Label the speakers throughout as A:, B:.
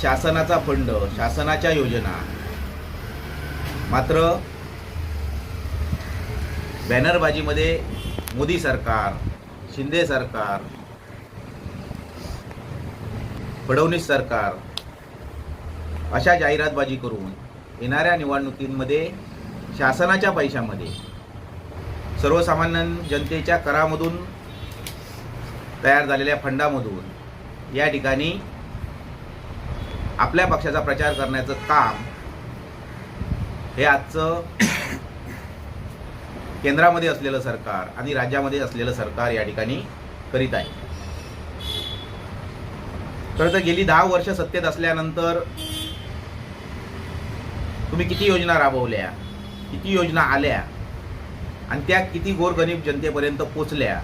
A: शासनाचा फंड शासनाच्या योजना. मात्र बॅनरबाजीमध्ये मोदी सरकार शिंदे सरकार फडणवीस सरकार अशा जाहिरातबाजी करून येणाऱ्या निवडणुकींमध्ये शासनाच्या पैशामध्ये सर्वसामान्य जनतेच्या करामधून तयार झालेल्या फंडामधून या ठिकाणी आपल्या पक्षाचा प्रचार करण्याचं काम हे आजचं केंद्रामध्ये असलेलं सरकार आणि राज्यामध्ये असलेलं सरकार या ठिकाणी करीत आहे. खरं तर गेली दहा वर्ष सत्तेत असल्यानंतर तुम्ही किती योजना राबवल्या किती योजना आल्या आणि त्या किती गोरगरीब जनतेपर्यंत पोचल्या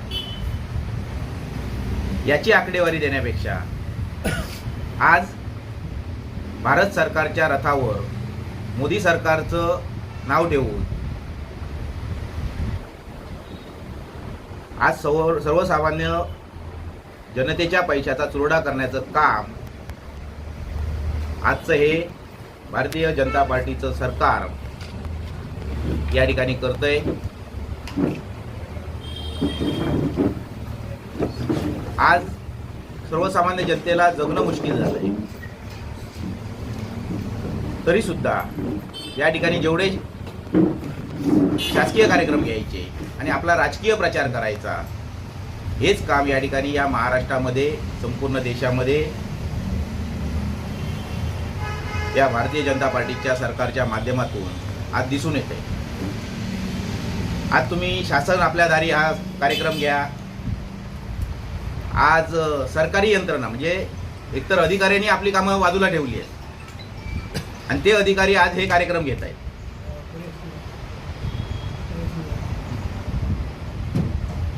A: याची आकडेवारी देण्यापेक्षा आज भारत सरकारच्या रथावर मोदी सरकारचं नाव ठेवून आज सर्व सर्वसामान्य जनतेच्या पैशाचा चुरडा करण्याचं काम आजचं हे भारतीय जनता पार्टीचं सरकार या ठिकाणी करतंय. आज सर्वसामान्य जनतेला जगणं मुश्किल झालंय. आहे सुद्धा या ठिकाणी जेवढे शासकीय कार्यक्रम घ्यायचे आणि आपला राजकीय प्रचार करायचा हेच काम या ठिकाणी या महाराष्ट्रामध्ये संपूर्ण देशामध्ये या भारतीय जनता पार्टीच्या सरकारच्या माध्यमातून आज दिसून येते आज तुम्ही शासन आपल्या दारी हा कार्यक्रम घ्या. आज सरकारी यंत्रणा म्हणजे एकतर अधिकाऱ्यांनी आपली कामं बाजूला ठेवली आहेत. आणि ते अधिकारी आज हे कार्यक्रम घेत आहेत.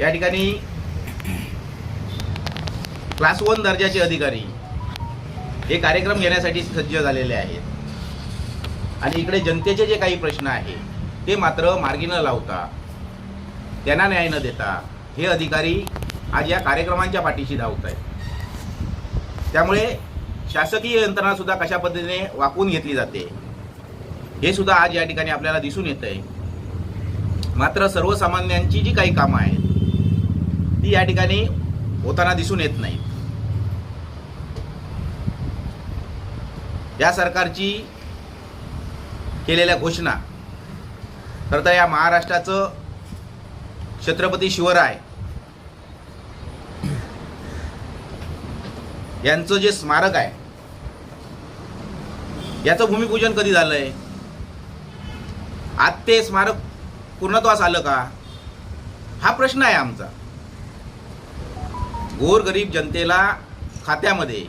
A: या ठिकाणी क्लास वन दर्जाचे अधिकारी हे कार्यक्रम घेण्यासाठी सज्ज झालेले आहेत. आणि इकडे जनतेचे जे काही प्रश्न आहे ते मात्र मार्गी न लावता त्यांना न्याय न देता हे अधिकारी आज या कार्यक्रमांच्या पाठीशी धावत आहेत त्यामुळे शासकीय यंत्रणा सुद्धा कशा पद्धतीने वाकून घेतली जाते हे सुद्धा आज या ठिकाणी आपल्याला दिसून येत आहे मात्र सर्वसामान्यांची जी काही कामं आहेत ती या ठिकाणी होताना दिसून येत नाहीत या सरकारची केलेल्या घोषणा खरं तर या महाराष्ट्राचं छत्रपती शिवराय यांचं जे स्मारक आहे याचं भूमिपूजन कधी झालंय? आज ते स्मारक पूर्णत्वास आलं का? हा प्रश्न आहे आमचा. गोरगरीब जनतेला खात्यामध्ये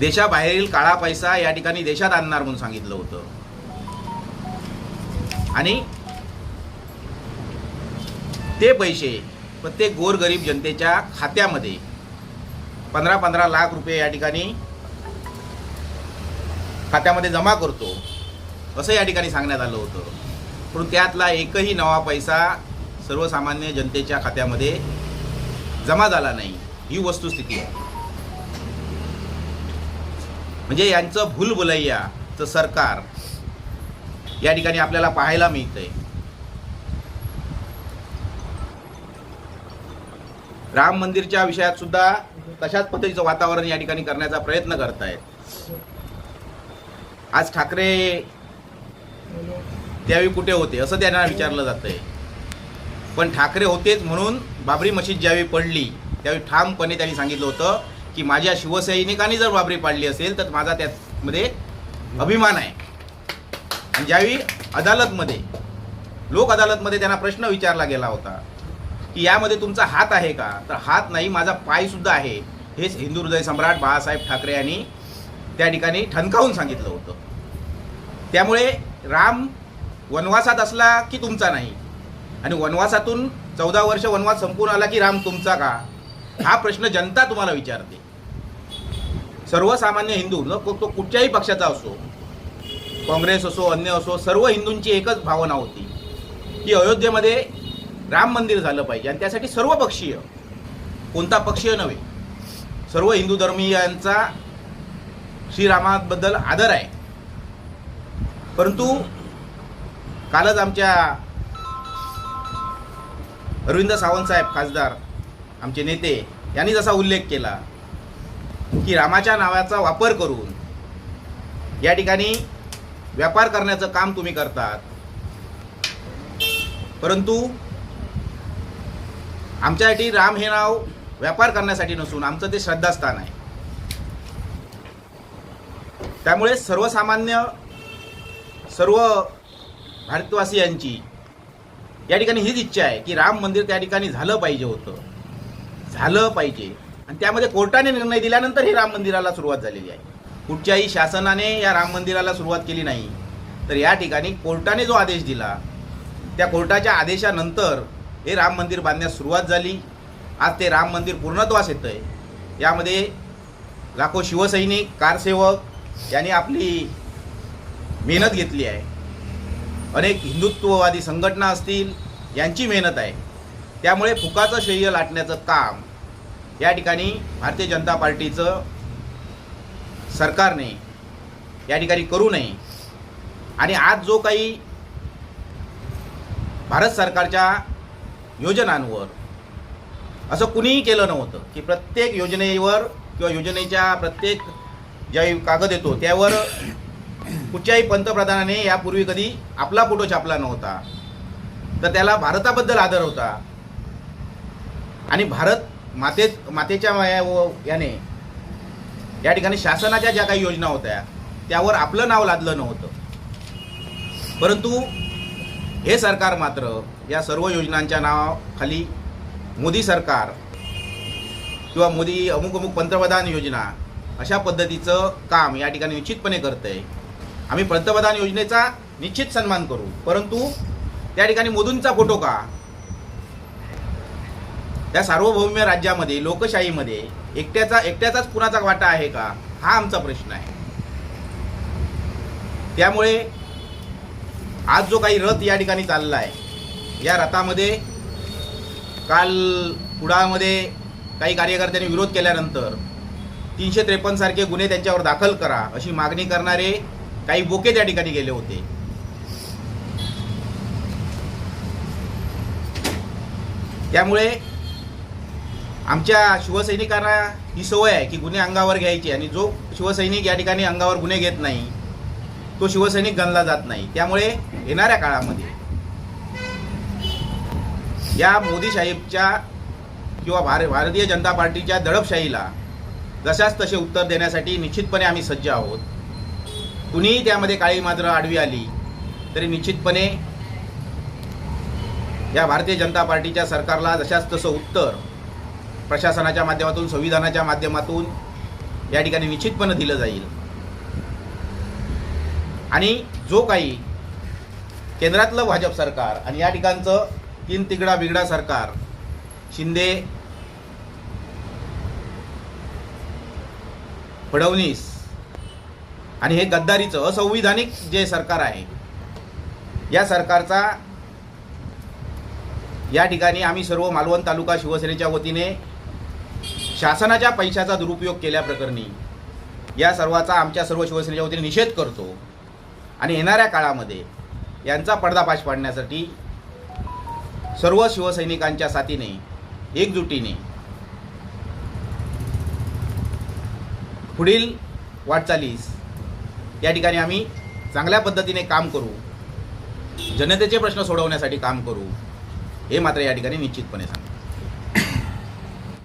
A: देशाबाहेरील काळा पैसा या ठिकाणी देशात आणणार म्हणून सांगितलं होतं. आणि ते पैसे प्रत्येक गोरगरीब जनतेच्या खात्यामध्ये पंधरा पंधरा लाख रुपये या ठिकाणी खात्यामध्ये जमा करतो. असं या ठिकाणी सांगण्यात आलं होतं. पण त्यातला एकही नवा पैसा सर्वसामान्य जनतेच्या खात्यामध्ये जमा झाला नाही. ही वस्तुस्थिती आहे. म्हणजे यांचं भूलभुलैयाचं सरकार या ठिकाणी आपल्याला पाहायला मिळतंय. राम मंदिरच्या विषयात सुद्धा तशाच पद्धतीचं वातावरण या ठिकाणी करण्याचा प्रयत्न करतायत. आज ठाकरे त्यावेळी कुठे होते? असं त्यांना विचारलं जातंय. पण ठाकरे होतेच म्हणून बाबरी मशीद ज्यावेळी पडली त्यावेळी ठामपणे त्यांनी सांगितलं होतं की माझ्या शिवसैनिकांनी जर बाबरी पाडली असेल तर माझा त्यामध्ये अभिमान आहे. आणि ज्यावेळी अदालतमध्ये लोक अदालतमध्ये त्यांना प्रश्न विचारला गेला होता की यामध्ये तुमचा हात आहे का? तर हात नाही माझा पायसुद्धा आहे. हेच हिंदू हृदय सम्राट बाळासाहेब ठाकरे यांनी त्या ठिकाणी ठणकावून सांगितलं होतं. त्यामुळे राम वनवासात असला की तुमचा नाही. आणि वनवासातून चौदा वर्ष वनवास संपून आला की राम तुमचा का? हा प्रश्न जनता तुम्हाला विचारते. सर्वसामान्य हिंदू न तो कुठच्याही पक्षाचा असो काँग्रेस असो अन्य असो सर्व हिंदूंची एकच भावना होती की अयोध्येमध्ये राम मंदिर झालं पाहिजे आणि त्यासाठी सर्व पक्षीय कोणता पक्षीय नव्हे सर्व हिंदू धर्मीयांचा श्रीरामाबद्दल आदर आहे. परंतु कालच आमच्या अरविंद सावंत साहेब खासदार आमचे नेते यांनी जसा उल्लेख केला की रामाच्या नावाचा वापर करून या ठिकाणी व्यापार करण्याचं काम तुम्ही करतात. परंतु आमच्यासाठी राम हे नाव व्यापार करण्यासाठी नसून आमचं ते श्रद्धास्थान आहे. त्यामुळे सर्वसामान्य सर्व भारतवासियांची या ठिकाणी हीच इच्छा आहे की राम मंदिर त्या ठिकाणी झालं पाहिजे होतं. झालं पाहिजे. आणि त्यामध्ये कोर्टाने निर्णय दिल्यानंतर हे राम मंदिराला सुरुवात झालेली आहे. कुठच्याही शासनाने या राम मंदिराला सुरुवात केली नाही. तर या ठिकाणी कोर्टाने जो आदेश दिला त्या कोर्टाच्या आदेशानंतर हे राम मंदिर बांधण्यास सुरुवात झाली. आज ते राम मंदिर पूर्णत्वास येतं आहे यामध्ये लाखो शिवसैनिक कारसेवक यांनी आपली मेहनत घेतली आहे. अनेक हिंदुत्ववादी संघटना असतील यांची मेहनत आहे. त्यामुळे फुकाचं श्रेय लाटण्याचं काम या ठिकाणी भारतीय जनता पार्टीचं सरकारने या ठिकाणी करू नये. आणि आज जो काही भारत सरकारच्या योजनांवर असं कुणीही केलं नव्हतं की प्रत्येक योजनेवर किंवा योजनेच्या प्रत्येक ज्या कागद येतो त्यावर कुठच्याही पंतप्रधानाने यापूर्वी कधी आपला फोटो छापला नव्हता. तर त्याला भारताबद्दल आदर होता. आणि भारत माते मातेच्या या- व- याने या ठिकाणी शासनाच्या ज्या काही योजना होत्या त्यावर आपलं नाव लादलं नव्हतं. परंतु हे सरकार मात्र या सर्व योजनांच्या नावाखाली मोदी सरकार किंवा मोदी अमुक अमुक पंतप्रधान योजना अशा पद्धतीचं काम या ठिकाणी निश्चितपणे करत आहे आम्ही पंतप्रधान योजनेचा निश्चित सन्मान करू. परंतु त्या ठिकाणी मोदींचा फोटो का? त्या सार्वभौम्य राज्यामध्ये लोकशाहीमध्ये एकट्याचा एकट्याचाच कुणाचा वाटा आहे का? हा आमचा प्रश्न आहे. त्यामुळे आज जो काही रथ या ठिकाणी चालला आहे या रथामध्ये काल कुडाळमध्ये काही कार्यकर्त्यांनी विरोध केल्यानंतर तीनशे त्रेपन्न सारखे गुन्हे त्यांच्यावर दाखल करा अशी मागणी करणारे काही बोके त्या ठिकाणी गेले होते. त्यामुळे आमच्या शिवसैनिकांना ही सवय आहे की गुन्हे अंगावर घ्यायची आणि जो शिवसैनिक या ठिकाणी अंगावर गुन्हे घेत नाही तो शिवसैनिक गणला जात नाही. त्यामुळे येणाऱ्या काळामध्ये या मोदी साहेबच्या किंवा भार भारतीय जनता पार्टीच्या दडपशाहीला जशाच तसे उत्तर देण्यासाठी निश्चितपणे आम्ही सज्ज आहोत. कुणीही त्यामध्ये काळी मात्र आडवी आली तरी निश्चितपणे या भारतीय जनता पार्टीच्या सरकारला जशाच तसं उत्तर प्रशासनाच्या माध्यमातून संविधानाच्या माध्यमातून या ठिकाणी निश्चितपणे दिलं जाईल. आणि जो काही केंद्रातलं भाजप सरकार आणि या ठिकाणचं तीन तिकडा बिगडा सरकार शिंदे फडणवीस. आणि हे गद्दारीचं असंविधानिक जे सरकार आहे या सरकारचा या ठिकाणी आम्ही सर्व मालवण तालुका शिवसेनेच्या वतीने शासनाच्या पैशाचा दुरुपयोग केल्याप्रकरणी या सर्वाचा आमच्या सर्व शिवसेनेच्या वतीने निषेध करतो. आणि येणाऱ्या काळामध्ये यांचा पडदाफाश पाडण्यासाठी सर्व शिवसैनिकांच्या साथीने एकजुटीने पुढील वाटचालीस. या ठिकाणी आम्ही चांगल्या पद्धतीने काम करू. जनतेचे प्रश्न सोडवण्यासाठी काम करू. हे मात्र या ठिकाणी निश्चितपणे सांगतो.